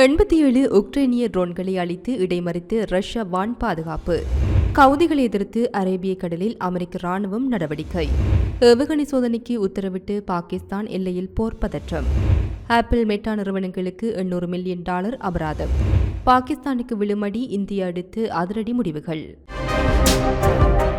எண்பத்தி ஏழு உக்ரைனிய ட்ரோன்களை அழித்து இடைமறித்து ரஷ்யா வான் பாதுகாப்பு. கவுதிகளை எதிர்த்து அரேபிய கடலில் அமெரிக்க ராணுவம் நடவடிக்கை. ஏவுகணை சோதனைக்கு உத்தரவிட்டு பாகிஸ்தான் எல்லையில் போர் பதற்றம். ஆப்பிள் மெட்டா நிறுவனங்களுக்கு எண்ணூறு மில்லியன் டாலர் அபராதம். பாகிஸ்தானுக்கு விழுமடி இந்தியா அடுத்து அதிரடி முடிவுகள்.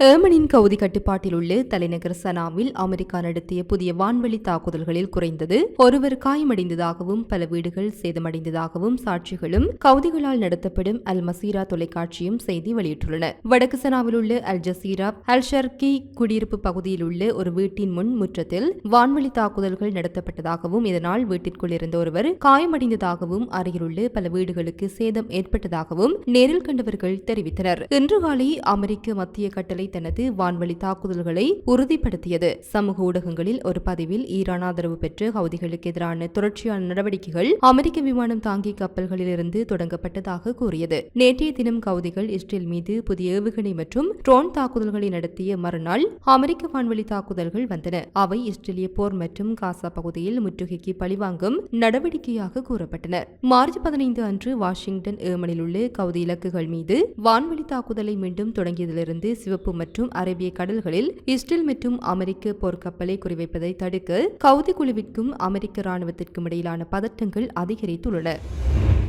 ஏமனின் கவுதி கட்டுப்பாட்டில் உள்ள தலைநகர் சனாவில் அமெரிக்கா நடத்திய புதிய வான்வெளி தாக்குதல்களில் குறைந்தது ஒருவர் காயமடைந்ததாகவும் பல வீடுகள் சேதமடைந்ததாகவும் சாட்சிகளும் கவுதிகளால் நடத்தப்படும் அல் மசீரா தொலைக்காட்சியும் செய்தி வெளியிட்டுள்ளன. வடக்கு சனாவில் உள்ள அல் ஜசீரா அல் ஷர்கி குடியிருப்பு பகுதியில் உள்ள ஒரு வீட்டின் முன் முற்றத்தில் வான்வெளி தாக்குதல்கள் நடத்தப்பட்டதாகவும் இதனால் வீட்டிற்குள் இருந்த ஒருவர் காயமடைந்ததாகவும் அருகிலுள்ள பல வீடுகளுக்கு சேதம் ஏற்பட்டதாகவும் நேரில் கண்டவர்கள் தெரிவித்தனர். இன்று காலை அமெரிக்க மத்திய கட்டளை படை தனது வான்வழி தாக்குதல்களை உறுதிப்படுத்தியது. சமூக ஊடகங்களில் ஒரு பதிவில் ஈரான் ஆதரவு பெற்று ஹவுதிகளுக்கு எதிரான தொடர்ச்சியான நடவடிக்கைகள் அமெரிக்க விமானம் தாங்கி கப்பல்களிலிருந்து தொடங்கப்பட்டதாக கூறியது. நேற்றைய தினம் கவுதிகள் இஸ்ரேல் மீது புதிய ஏவுகணை மற்றும் ட்ரோன் தாக்குதல்களை நடத்திய மறுநாள் அமெரிக்க வான்வழி தாக்குதல்கள் வந்தன. அவை இஸ்ரேலிய போர் மற்றும் காசா பகுதியில் முற்றுகைக்கு பழிவாங்கும் நடவடிக்கையாக கூறப்பட்டன. மார்ச் பதினைந்து அன்று வாஷிங்டன் ஏமனில் உள்ள கவுதி இலக்குகள் மீது வான்வழி தாக்குதலை மீண்டும் தொடங்கியதிலிருந்து சிவப்பு மற்றும் அரேபிய கடல்களில் இஸ்ரேல் மற்றும் அமெரிக்க போர்க்கப்பலை குறிவைப்பதை தடுக்க கவுதி குழுவிற்கும் அமெரிக்க ராணுவத்திற்கும் இடையிலான பதட்டங்கள் அதிகரித்துள்ளன.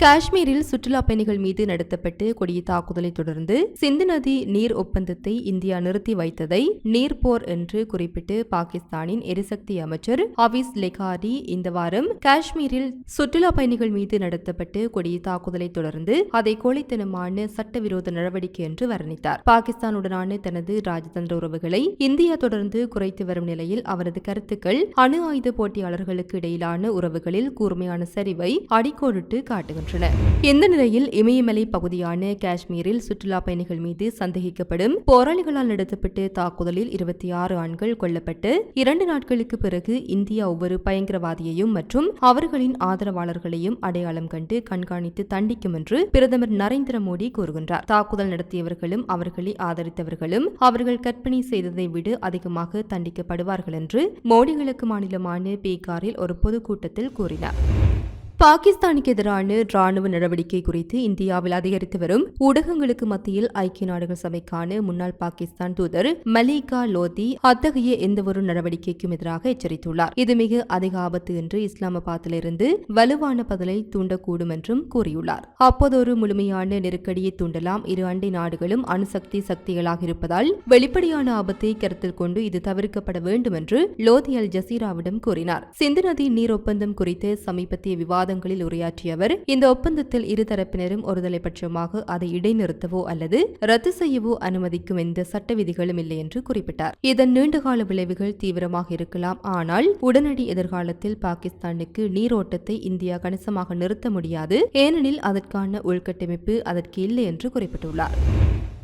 காஷ்மீரில் சுற்றுலா பயணிகள் மீது நடத்தப்பட்டு கொடிய தாக்குதலை தொடர்ந்து சிந்து நதி நீர் ஒப்பந்தத்தை இந்தியா நிறுத்தி வைத்ததை நீர் போர் என்று குறிப்பிட்டு பாகிஸ்தானின் எரிசக்தி அமைச்சர் ஹவிஸ் லெகாரி இந்த வாரம் காஷ்மீரில் சுற்றுலா பயணிகள் மீது நடத்தப்பட்டு கொடிய தாக்குதலை தொடர்ந்து அதை கோழைத்தனமான சட்டவிரோத நடவடிக்கை என்று வர்ணித்தார். பாகிஸ்தானுடனான தனது ராஜதந்திர உறவுகளை இந்தியா தொடர்ந்து குறைத்து வரும் நிலையில் அவரது கருத்துக்கள் அணு ஆயுத போட்டியாளர்களுக்கு இடையிலான உறவுகளில் கூர்மையான சரிவை அடிக்கோடிட்டு காட்டுகின்றன. இந்த நிலையில் இமயமலை பகுதியான காஷ்மீரில் சுற்றுலா பயணிகள் மீது சந்தேகிக்கப்படும் போராளிகளால் நடத்தப்பட்ட தாக்குதலில் இருபத்தி ஆறு ஆண்கள் கொல்லப்பட்டு இரண்டு நாட்களுக்கு பிறகு இந்தியா ஒவ்வொரு பயங்கரவாதியையும் மற்றும் அவர்களின் ஆதரவாளர்களையும் அடையாளம் கண்டு கண்காணித்து தண்டிக்கும் என்று பிரதமர் நரேந்திர மோடி கூறுகின்றார். தாக்குதல் நடத்தியவர்களும் அவர்களை ஆதரித்தவர்களும் அவர்கள் கற்பனை செய்ததை விட அதிகமாக தண்டிக்கப்படுவார்கள் என்று மோடி கிழக்கு மாநிலமான பீகாரில் ஒரு பொதுக்கூட்டத்தில் கூறினார். பாகிஸ்தானுக்கு எதிரான ராணுவ நடவடிக்கை குறித்து இந்தியாவில் அதிகரித்து வரும் ஊடகங்களுக்கு மத்தியில் ஐக்கிய நாடுகள் சபைக்கான முன்னாள் பாகிஸ்தான் தூதர் மலிகா லோதி அத்தகைய எந்தவொரு நடவடிக்கைக்கும் எதிராக எச்சரித்துள்ளார். இது மிக அதிக ஆபத்து என்று இஸ்லாமாபாத்திலிருந்து வலுவான பதிலை தூண்டக்கூடும் என்றும் கூறியுள்ளார். அப்போதொரு முழுமையான நெருக்கடியை தூண்டலாம். இரு அண்டை நாடுகளும் அணுசக்தி சக்திகளாக இருப்பதால் வெளிப்படையான ஆபத்தை கருத்தில் கொண்டு இது தவிர்க்கப்பட வேண்டும் என்று லோதி அல் ஜசீராவிடம் கூறினார். சிந்து நதி நீர் ஒப்பந்தம் குறித்து சமீபத்திய விவாதம் விவாதங்களில் உரையாற்றிய அவர் இந்த ஒப்பந்தத்தில் இருதரப்பினரும் ஒருதலை பட்சமாக அதை இடைநிறுத்தவோ அல்லது ரத்து செய்யவோ அனுமதிக்கும் எந்த சட்ட விதிகளும் இல்லை என்று குறிப்பிட்டார். இதன் நீண்டகால விளைவுகள் தீவிரமாக இருக்கலாம். ஆனால் உடனடி எதிர்காலத்தில் பாகிஸ்தானுக்கு நீரோட்டத்தை இந்தியா கணிசமாக நிறுத்த முடியாது. ஏனெனில் அதற்கான உள்கட்டமைப்பு அதற்கு இல்லை என்று குறிப்பிட்டுள்ளார்.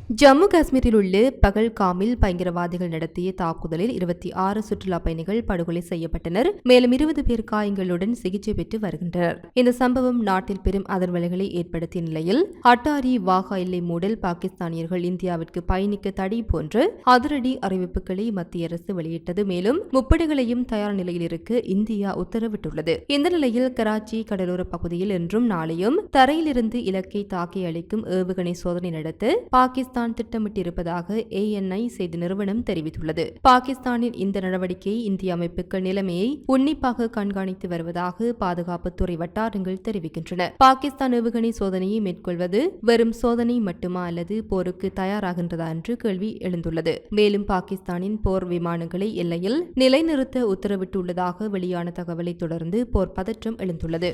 ஜம்மு காஷ்மீரில் உள்ள பகல்காமில் பயங்கரவாதிகள் நடத்திய தாக்குதலில் இருபத்தி ஆறு சுற்றுலா பயணிகள் படுகொலை செய்யப்பட்டனர். மேலும் இருபது பேர் காயங்களுடன் சிகிச்சை பெற்று வருகின்றனர். இந்த சம்பவம் நாட்டில் பெரும் அதிர்வலைகளை ஏற்படுத்திய நிலையில் அட்டாரி வாகா எல்லை மூடல் பாகிஸ்தானியர்கள் இந்தியாவிற்கு பயணிக்க தடை போன்ற அதிரடி அறிவிப்புகளை மத்திய அரசு வெளியிட்டது. மேலும் முப்படைகளையும் தயார் நிலையில் இருக்க இந்தியா உத்தரவிட்டுள்ளது. இந்த நிலையில் கராச்சி கடலோர பகுதியில் இன்றும் நாளையும் தரையிலிருந்து இலக்கை தாக்கி அளிக்கும் ஏவுகணை சோதனை நடத்த பாகிஸ்தான் பாகிஸ்தான் திட்டமிட்டிருப்பதாக ஏஎன்ஐ செய்தி நிறுவனம் தெரிவித்துள்ளது. பாகிஸ்தானின் இந்த நடவடிக்கை இந்திய அமைப்புகள் நிலைமையை உன்னிப்பாக கண்காணித்து வருவதாக பாதுகாப்புத்துறை வட்டாரங்கள் தெரிவிக்கின்றன. பாகிஸ்தான் ஏவுகணை சோதனையை மேற்கொள்வது வெறும் சோதனை மட்டுமா அல்லது போருக்கு தயாராகின்றதா என்று கேள்வி எழுந்துள்ளது. மேலும் பாகிஸ்தானின் போர் விமானங்களை எல்லையில் நிலைநிறுத்த உத்தரவிட்டுள்ளதாக வெளியான தகவலை தொடர்ந்து போர் பதற்றம் எழுந்துள்ளது.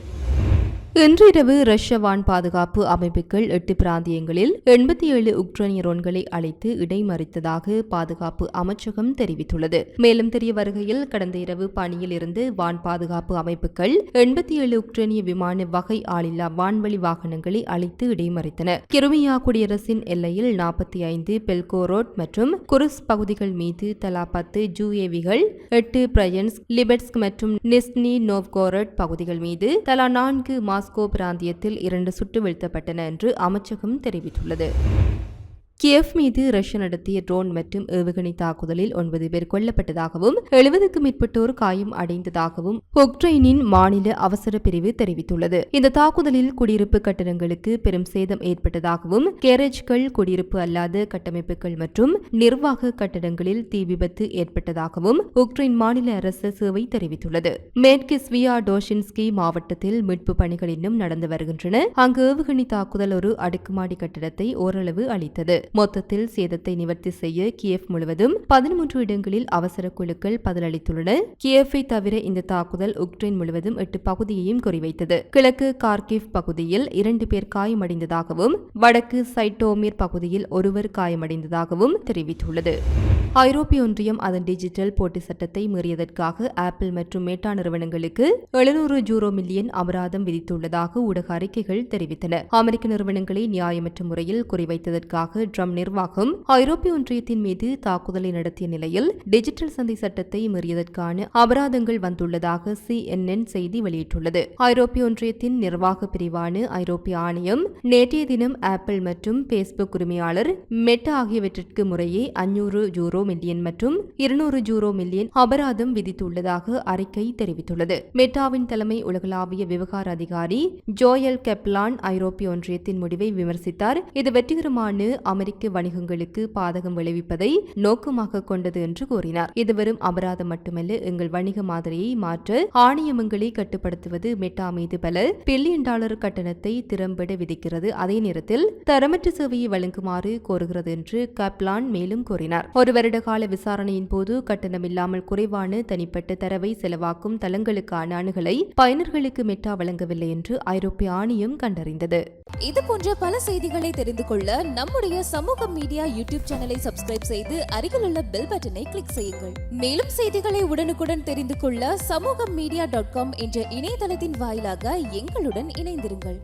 இன்றிரவு ரஷ்ய வான் பாதுகாப்பு அமைப்புகள் எட்டு பிராந்தியங்களில் எண்பத்தி ஏழு உக்ரைனிய ரோன்களை அழைத்து இடைமறித்ததாக பாதுகாப்பு அமைச்சகம் தெரிவித்துள்ளது. மேலும் தெரிய வருகையில் கடந்த இரவு பணியில் இருந்து வான் பாதுகாப்பு அமைப்புகள் எண்பத்தி ஏழு உக்ரைனிய விமான வகை ஆளில்லா வான்வழி வாகனங்களை அழைத்து இடைமறித்தன. கிருமியா குடியரசின் எல்லையில் நாற்பத்தி ஐந்து பெல்கோரோட் மற்றும் குருஸ் பகுதிகள் மீது தலா பத்து ஜூஏவிகள் எட்டு பிரயன்ஸ் லிபெட்ஸ்க் மற்றும் நிஸ்னி நோவ்கோரட் பகுதிகள் மீது தலா நான்கு மாஸ் மாஸ்கோ பிராந்தியத்தில் இரண்டு சுட்டு வீழ்த்தப்பட்டன என்று அமைச்சகம் தெரிவித்துள்ளது. கியவ் மீது ரஷ்யா நடத்திய ட்ரோன் மற்றும் ஏவுகணை தாக்குதலில் ஒன்பது பேர் கொல்லப்பட்டதாகவும் எழுபதுக்கும் மேற்பட்டோர் காயம் அடைந்ததாகவும் உக்ரைனின் மாநில அவசர பிரிவு தெரிவித்துள்ளது. இந்த தாக்குதலில் குடியிருப்பு கட்டடங்களுக்கு பெரும் சேதம் ஏற்பட்டதாகவும் கேரேஜ்கள் குடியிருப்பு அல்லாத கட்டமைப்புகள் மற்றும் நிர்வாக கட்டடங்களில் தீ விபத்து ஏற்பட்டதாகவும் உக்ரைன் மாநில அரசு சேவை தெரிவித்துள்ளது. மேற்கு ஸ்வியா டோஷின்ஸ்கி மாவட்டத்தில் மீட்பு பணிகள் இன்னும் நடந்து வருகின்றன. அங்கு ஏவுகணை தாக்குதல் ஒரு அடுக்குமாடி கட்டடத்தை ஓரளவு அளித்தது மொத்தத்தில் சேதத்தை நிவர்த்தி செய்ய கியேவ் முழுவதும் பதிமூன்று இடங்களில் அவசர குழுக்கள் பதிலளித்துள்ளன. கியேஃபை தவிர இந்த தாக்குதல் உக்ரைன் முழுவதும் எட்டு பகுதியையும் குறிவைத்தது. கிழக்கு கார்கிவ் பகுதியில் இரண்டு பேர் காயமடைந்ததாகவும் வடக்கு சைட்டோமிர் பகுதியில் ஒருவர் காயமடைந்ததாகவும் தெரிவித்துள்ளது. ஐரோப்பிய ஒன்றியம் அதன் டிஜிட்டல் போட்டி சட்டத்தை மீறியதற்காக ஆப்பிள் மற்றும் மேட்டா நிறுவனங்களுக்கு எழுநூறு ஜூரோ மில்லியன் அபராதம் விதித்துள்ளதாக ஊடக அறிக்கைகள் தெரிவித்தன. அமெரிக்க நிறுவனங்களை நியாயமற்ற முறையில் குறிவைத்ததற்காக ட்ரம்ப் நிர்வாகம் ஐரோப்பிய ஒன்றியத்தின் மீது தாக்குதலை நடத்திய நிலையில் டிஜிட்டல் சந்தை சட்டத்தை மீறியதற்கான அபராதங்கள் வந்துள்ளதாக சிஎன்என் செய்தி வெளியிட்டுள்ளது. ஐரோப்பிய ஒன்றியத்தின் நிர்வாக பிரிவான ஐரோப்பிய ஆணையம் நேற்றைய தினம் ஆப்பிள் மற்றும் பேஸ்புக் உரிமையாளர் மெட்டா ஆகியவற்றிற்கு முறையே அஞ்சூறு ஜூரோ யூரோ மில்லியன் மற்றும் இருநூறு யூரோ மில்லியன் அபராதம் விதித்துள்ளதாக அறிக்கை தெரிவித்துள்ளது. மெட்டாவின் தலைமை உலகளாவிய விவகார அதிகாரி ஜோயல் கெப்லான் ஐரோப்பிய ஒன்றியத்தின் முடிவை விமர்சித்தார். இது வெற்றிகரமான அமெரிக்க வணிகங்களுக்கு பாதகம் விளைவிப்பதை நோக்கமாக கொண்டது என்று கூறினார். இது வெறும் அபராதம் மட்டுமல்ல எங்கள் வணிக மாதிரியை மாற்ற ஆணையமங்களை கட்டுப்படுத்துவது மெட்டா மீது பல பில்லியன் டாலர் கட்டணத்தை திறம்பட விதிக்கிறது. அதே நேரத்தில் தரமற்ற சேவையை வழங்குமாறு கோருகிறது என்று கப்லான் மேலும் கூறினார். ஒருவர் வருடகால விசாரணையின் போது கட்டணமில்லாமல் குறைவான தனிப்பட்ட தரவை செலவாக்கும் தளங்களுக்கான அணுகலை பயனர்களுக்கு மெட்டா வழங்கவில்லை என்று ஐரோப்பிய ஆணையம் கண்டறிந்தது. இது போன்ற பல செய்திகளை தெரிந்து கொள்ள நம்முடைய சமூக மீடியா யூடியூப் சேனலை சப்ஸ்கிரைப் செய்து அருகில் உள்ள பெல் பட்டனை கிளிக் செய்யுங்கள். மேலும் செய்திகளை உடனுக்குடன் தெரிந்து கொள்ள சமூக மீடியா டாட் காம் என்ற இணையதளத்தின் வாயிலாக எங்களுடன் இணைந்திருங்கள்.